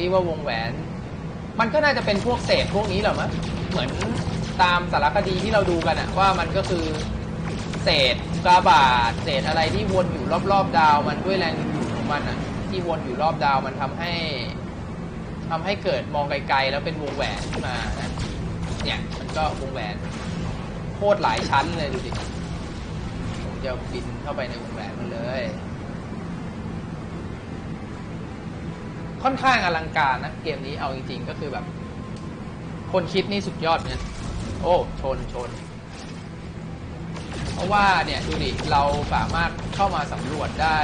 ซิว่าวงแหวน มันก็น่าจะเป็นพวกเศษพวกนี้หรอมะเหมือนตามสารคดีที่เราดูกันอะว่ามันก็คือเศษกาบาตเศษอะไรที่วนอยู่รอบๆดาว มันด้วยแรงดึงดูดของมันอะที่วนอยู่รอบดาวมันทำให้ทำให้เกิดมองไกลๆ แล้วเป็นวงแหวนขึ้นมานะเนี่ยมันก็วงแหวนโคตรหลายชั้นเลยดูดิผมจะบินเข้าไปในวงแหวนมันเลย ค่อนข้างอลังการนะ เกมนี้เอาจริง ๆ ก็คือแบบ คนคิดนี่สุดยอดเนี่ยโอ้ชนชน เพราะว่าเนี่ยดูดิเราสามารถเข้ามาสำรวจได้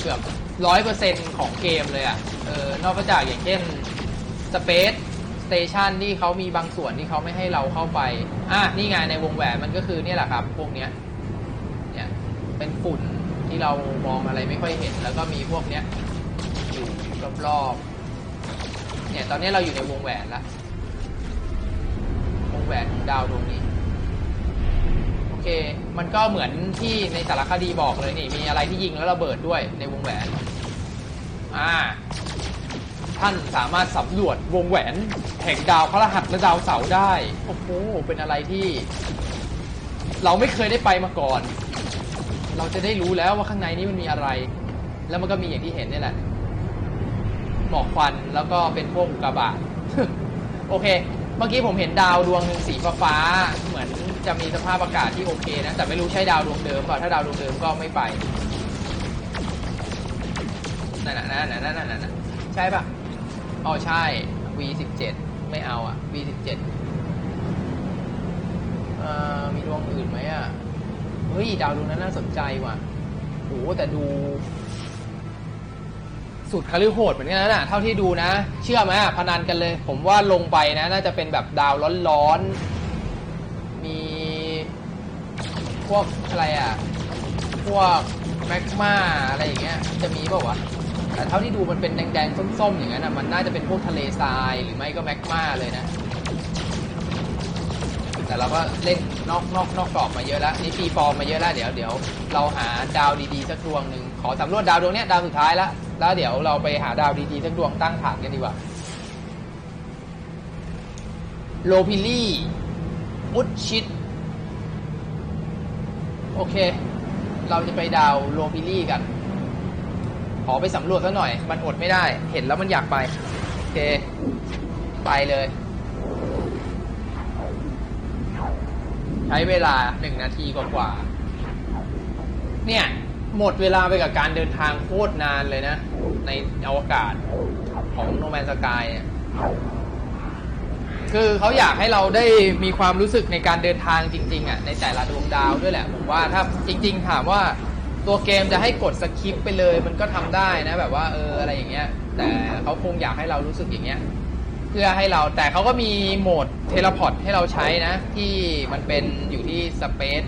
เกือบร้อยเปอร์เซ็นของเกมเลยอะ่ะเออนอกจากอย่างเช่น Space Station ที่เขามีบางส่วนที่เขาไม่ให้เราเข้าไป อะ นี่ไงในวงแหวนมันก็คือเนี่ยแหละครับ พวกเนี้ย เนี่ย เป็นฝุ่นที่เรามองอะไรไม่ค่อยเห็น แล้วก็มีพวกเนี้ย รอบๆ เนี่ย ตอนนี้เราอยู่ในวงแหวนละ วงแหวนดาวดวงนี้ โอเค มันก็เหมือนที่ในสารคดีบอกเลยนี่ มีอะไรที่ยิงแล้วระเบิดด้วยในวงแหวน อ่า ท่านสามารถสำรวจวงแหวนแห่งดาวพระรหัสและดาวเสาได้ โอ้โห เป็นอะไรที่ เราไม่เคยได้ไปมาก่อน เราจะได้รู้แล้วว่าข้างในนี้มันมีอะไร แล้วมันก็มีอย่างที่เห็นนี่แหละ หมอกควันแล้วก็เป็นพวกอุกกาบาต โอเค เมื่อกี้ผมเห็นดาวดวงหนึ่งสีฟ้าเหมือนจะมีสภาพอากาศที่โอเคนะ แต่ไม่รู้ใช่ดาวดวงเดิมเปล่าถ้าดาวดวงเดิมก็ไม่ไปนั่นน่ะนั่นน่ะนั่นน่ะนั่นน่ะใช่ปะอ๋อใช่ V17 ไม่เอาอะ V17 เอ่อมีดวงอื่นไหมอะ เฮ้ย ดาวดวงนั้นน่าสนใจว่ะโหแต่ดู สุดคาลิโหดเหมือนกันนะเท่าที่ดูนะ เชื่อไหมพนันกันเลย ผมว่าลงไปนะ น่าจะเป็นแบบดาวร้อนๆ มีพวกอะไรอะ พวกแมกมาอะไรอย่างเงี้ย จะมีเปล่าวะ แต่เท่าที่ดูมันเป็นแดงๆ ส้มๆ อย่างนั้นะมันน่าจะเป็นพวกทะเลทรายหรือไม่ก็แมกมาเลยนะ แต่เราก็เล่นนอกนอกนอกกรอบมาเยอะแล้ว นี่ฟีฟอร์มมาเยอะแล้ว เดี๋ยวเดี๋ยวเราหาดาวดีๆสักดวงหนึ่งขอสำรวจดาวดวงเนี้ยดาวสุดท้ายแล้ว แล้วเดี๋ยวเราไปหาดาวดีๆสักดวงตั้งฐานกันดีกว่าโลพิลี่มุดชิด โอเค เราจะไปดาวโลพิลี่กัน ขอไปสำรวจซะหน่อย มันอดไม่ได้ เห็นแล้วมันอยากไป โอเค ไปเลย ใช้เวลาหนึ่งนาทีกว่าๆเนี่ย หมดเวลาไปกับการเดินทางโคตรนานเลยนะ ในอวกาศของโนแมนสกายเนี่ยคือเขาอยากให้เราได้มีความรู้สึกในการเดินทางจริง ๆ อะ ในแต่ละดวงดาวด้วยแหละ ผมว่าถ้าจริง ๆ ถามว่าตัวเกมจะให้กดสคิปไปเลย มันก็ทำได้นะ แบบว่า เอออะไรอย่างเงี้ย แต่เขาคงอยากให้เรารู้สึกอย่างเงี้ย เพื่อให้เราแต่เขาก็มีโหมดเทเลพอร์ตให้เราใช้นะ ที่มันเป็นอยู่ที่ Space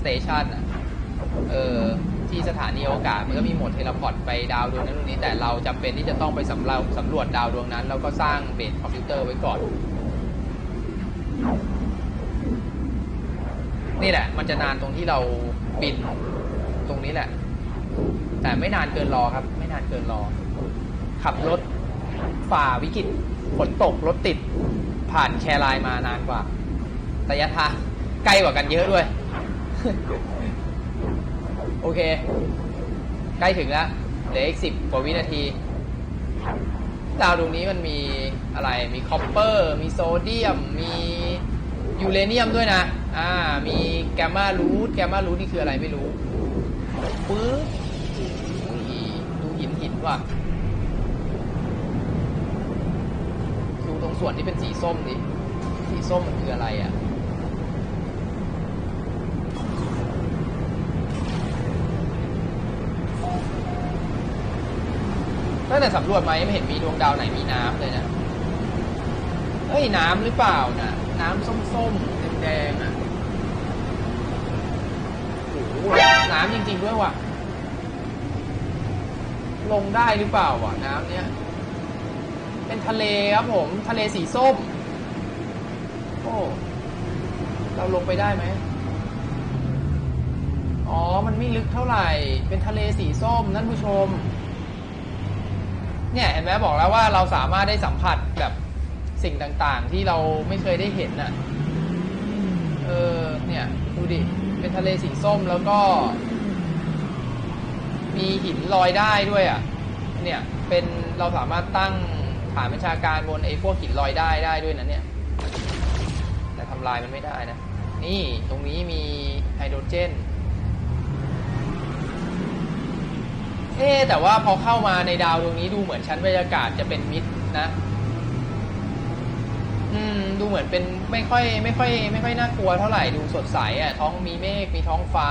Station อะ เออ ที่สถานีอวกาศมันก็มีโหมดเทเลพอร์ตไปดาวดวงนั้นดวงนี้ แต่เราจำเป็นที่จะต้องไปสำรวจสำรวจดาวดวงนั้น แล้วก็สร้างเบสคอมพิวเตอร์ไว้ก่อน นี่แหละ มันจะนานตรงที่เราบินตรงนี้แหละ แต่ไม่นานเกินรอครับ ไม่นานเกินรอ ขับรถฝ่าวิกฤตฝนตกรถติดผ่านแครายมานานกว่าระยะทางใกล้กว่ากันเยอะด้วย โอเค ใกล้ถึงแล้วเหลืออีกสิบกว่าวินาที ดาวดวงนี้มันมีอะไรมีคอปเปอร์ มีโซเดียม มียูเรเนียมด้วยนะ อ่า มีแกมมารูทแกมมารูทนี่คืออะไรไม่รู้ปึ๊บดูหินหินว่ะดูตรงส่วนที่เป็นสีส้มดิสีส้มมันคืออะไรอะ่ะ ตั้งแต่สำรวจมายังไม่เห็นมีดวงดาวไหนมีน้ำเลยนะเฮ้ยน้ำหรือเปล่านะน้ำส้มๆแดงๆอะโอ้โหน้ำจริง ๆ ด้วยว่ะ ลงได้หรือเปล่าวะน้ำเนี้ยเป็นทะเลครับผม ทะเลสีส้ม โอ้เราลงไปได้ไหมอ๋อ มันไม่ลึกเท่าไหร่ เป็นทะเลสีส้มนั่นผู้ชม เนี่ยเห็นไหมบอกแล้วว่าเราสามารถได้สัมผัสแบบสิ่งต่างๆ ที่เราไม่เคยได้เห็นน่ะ เออ เนี่ย ดูดิ เป็นทะเลสีส้มแล้วก็ มีหินลอยได้ด้วยอะ เนี่ย เป็นเราสามารถตั้งฐานบัญชาการบนไอ้พวกหินลอยได้ได้ด้วยนะเนี่ย แต่ทำลายมันไม่ได้นะ นี่ตรงนี้มีไฮโดรเจน เอ๊แต่ว่าพอเข้ามาในดาวดวงนี้ดูเหมือนชั้นบรรยากาศจะเป็นมิดนะ อืม ดูเหมือนเป็นไม่ค่อย ไม่ค่อย ไม่ค่อยน่ากลัวเท่าไหร่ดูสดใสอะ ท้องมีเมฆมีท้องฟ้า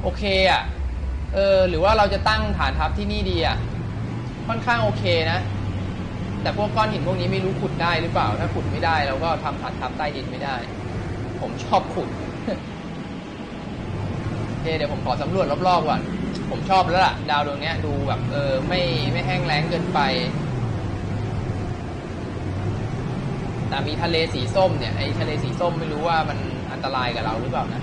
โอเคอะ เออ หรือว่าเราจะตั้งฐานทัพที่นี่ดีอะ ค่อนข้างโอเคนะ แต่พวกก้อนหินพวกนี้ไม่รู้ขุดได้หรือเปล่า ถ้าขุดไม่ได้เราก็ทำฐานทัพใต้ดินไม่ได้ ผมชอบขุดโอเคเดี๋ยวผมขอสำรวจรอบๆก่อน ผมชอบแล้วล่ะ ดาวดวงเนี้ยดูแบบเออไม่ไม่แห้งแล้งเกินไป แต่มีทะเลสีส้มเนี่ยไอทะเลสีส้มไม่รู้ว่ามันอันตรายกับเราหรือเปล่านะ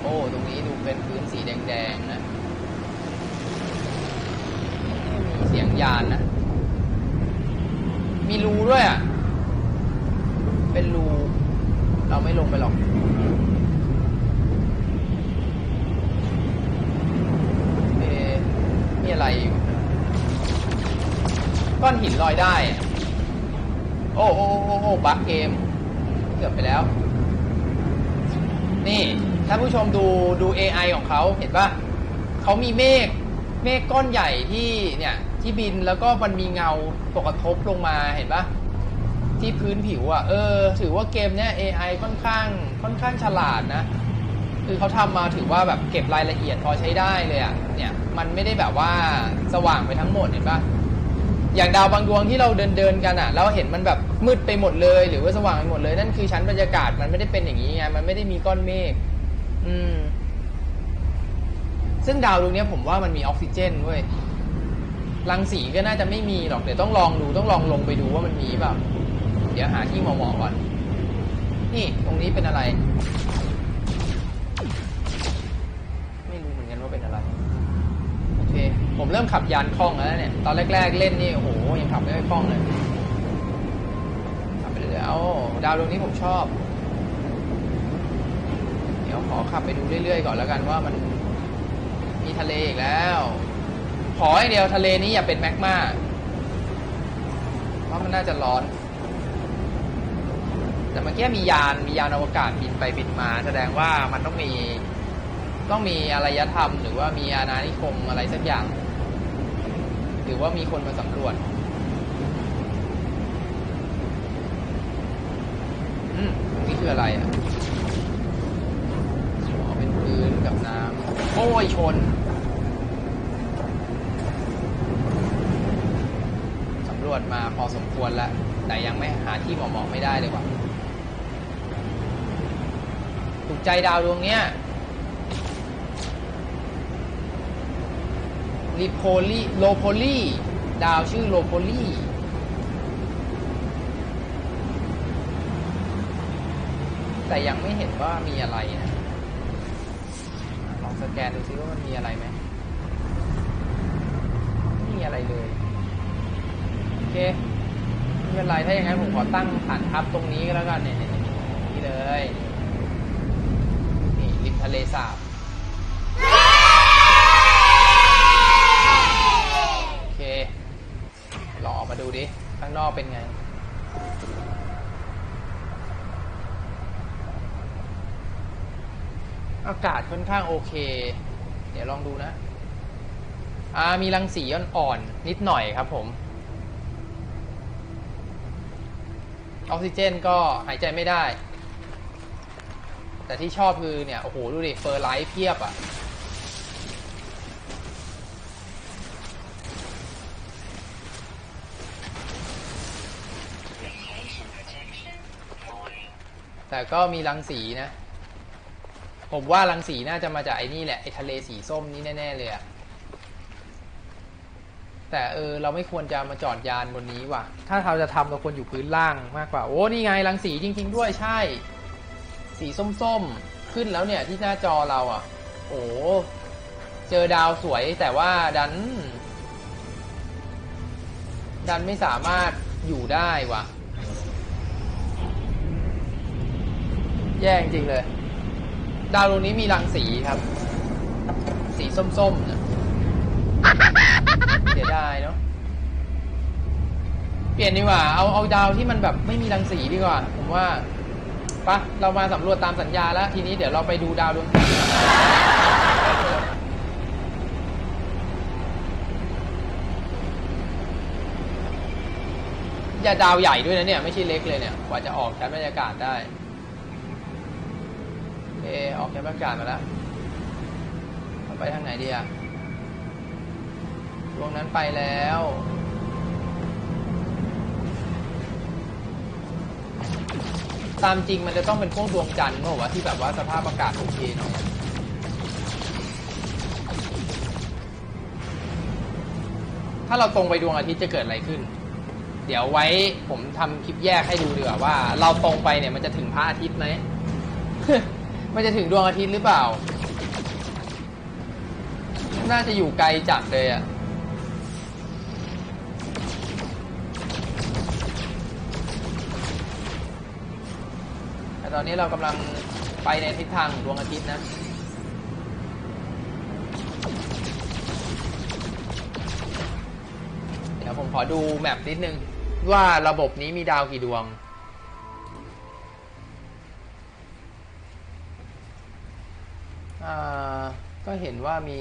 โอ้ตรงนี้ดูเป็นพื้นสีแดงๆนะมีเสียงยานนะ มีรูด้วยอะ เป็นรู เราไม่ลงไปหรอก เอะ มีอะไรก้อนหินลอยได้ โอ้โอ้โอ้โอ้บักเกม เกือบไปแล้ว นี่ท่านผู้ชมดูดู AI ของเขาเห็นปะเขามีเมฆเมฆก้อนใหญ่ที่เนี่ย ที่บินแล้วก็มันมีเงาตกกระทบลงมาเห็นปะที่พื้นผิวอะ่ะ เออ ถือว่าเกมเนี้ย AI ค่อนข้างค่อนข้างฉลาดนะ คือเขาทำมาถือว่าแบบเก็บรายละเอียดพอใช้ได้เลยอะ่ะเนี่ยมันไม่ได้แบบว่าสว่างไปทั้งหมดเห็นปะอย่างดาวบางดวงที่เราเดินเดินกันอะ่ะแล้วเห็นมันแบบมืดไปหมดเลย หรือว่าสว่างไปหมดเลย นั่นคือชั้นบรรยากาศมันไม่ได้เป็นอย่างนี้ไงมันไม่ได้มีก้อนเมฆอืม ซึ่งดาวดวงนี้ผมว่ามันมีออกซิเจนเว้ยรังสีก็น่าจะไม่มีหรอกเดี๋ยวต้องลองดูต้องลองลงไปดูว่ามันมีเปล่าเดี๋ยวหาที่มาะๆก่อน นี่ตรงนี้เป็นอะไร เค ผมเริ่มขับยานคล่องแล้วเนี่ย ตอนแรก ๆ เล่นนี่โอ้โหยังขับไม่ค่อยคล่องเลยขับไปเรื่อยๆเอาดาวดวงนี้ผมชอบ เดี๋ยวขอขับไปดูเรื่อยๆก่อนแล้วกันว่ามันมีทะเลอีกแล้ว ขออย่างเดียวทะเลนี้อย่าเป็นแมกมาเพราะมันน่าจะร้อน แต่เมื่อกี้มียานมียานอวกาศบินไปบินมา แสดงว่ามันต้องมี ต้องมีอารยธรรม หรือว่ามีอาณานิคมอะไรสักอย่าง หรือว่ามีคนมาสำรวจอืมนี้คืออะไรอะอ๋อเป็นพื้นกับน้ำโอ้ยชนสำรวจมาพอสมควรแล้ว แต่ยังไม่หาที่เหมาะๆไม่ได้เลยว่ะถูกใจดาวดวงเนี้ย ลิโพลีโลโพลีดาวชื่อโลโพลีแต่ยังไม่เห็นว่ามีอะไรนะลองสแกนดูซิว่ามันมีอะไรไหมไม่มีอะไรเลย โอเคไม่เป็นไรถ้าอย่างนั้นผมขอตั้งฐานทัพตรงนี้ก็แล้วกันเนี่ยเนี่ยเนี่ยนี่เลย นี่ริมทะเลสาบ ดูดิ ข้างนอกเป็นไง อากาศค่อนข้างโอเค เดี๋ยวลองดูนะ อ่า มีรังสีอ่อนๆนิดหน่อยครับผม ออกซิเจนก็หายใจไม่ได้ แต่ที่ชอบคือเนี่ย โอ้โห ดูดิ เฟอร์ไลท์เพียบอะ่ะ แต่ก็มีรังสีนะ ผมว่ารังสีน่าจะมาจากไอ้นี่แหละไอ้ทะเลสีส้มนี่แน่ ๆ เลยอะแต่เออเราไม่ควรจะมาจอดยานบนนี้ว่ะ ถ้าเราจะทำเราควรอยู่พื้นล่างมากกว่า โอ้นี่ไงรังสีจริง ๆ ด้วยใช่ สีส้มๆขึ้นแล้วเนี่ยที่หน้าจอเราอะ โอ้เจอดาวสวยแต่ว่าดัน ดันไม่สามารถอยู่ได้ว่ะ แย่จริงเลย ดาวดวงนี้มีรังสีครับ สีส้มๆเนี่ยเสียดายเนาะเปลี่ยนดีกว่า เอาเอาดาวที่มันแบบไม่มีรังสีดีกว่า ผมว่าปะเรามาสำรวจตามสัญญาแล้ว ทีนี้เดี๋ยวเราไปดูดาวดวงอื่นอย่าดาวใหญ่ด้วยนะเนี่ย ไม่ใช่เล็กเลยเนี่ย กว่าจะออกชั้นบรรยากาศได้ ออกชั้นบรรยากาศมาแล้วไปทางไหนดีอะดวงนั้นไปแล้ว ตามจริงมันจะต้องเป็นพวกดวงจันทร์เมื่อวะที่แบบว่าสภาพอากาศโอเคหน่อยถ้าเราตรงไปดวงอาทิตย์จะเกิดอะไรขึ้น เดี๋ยวไว้ผมทำคลิปแยกให้ดูดีกว่าว่า เราตรงไปเนี่ยมันจะถึงพระอาทิตย์ไหม มันจะถึงดวงอาทิตย์หรือเปล่า น่าจะอยู่ไกลจัดเลยอะแต่ตอนนี้เรากำลังไปในทิศทางดวงอาทิตย์นะเดี๋ยวผมขอดูแมปนิดนึงว่าระบบนี้มีดาวกี่ดวง ก็เห็นว่ามี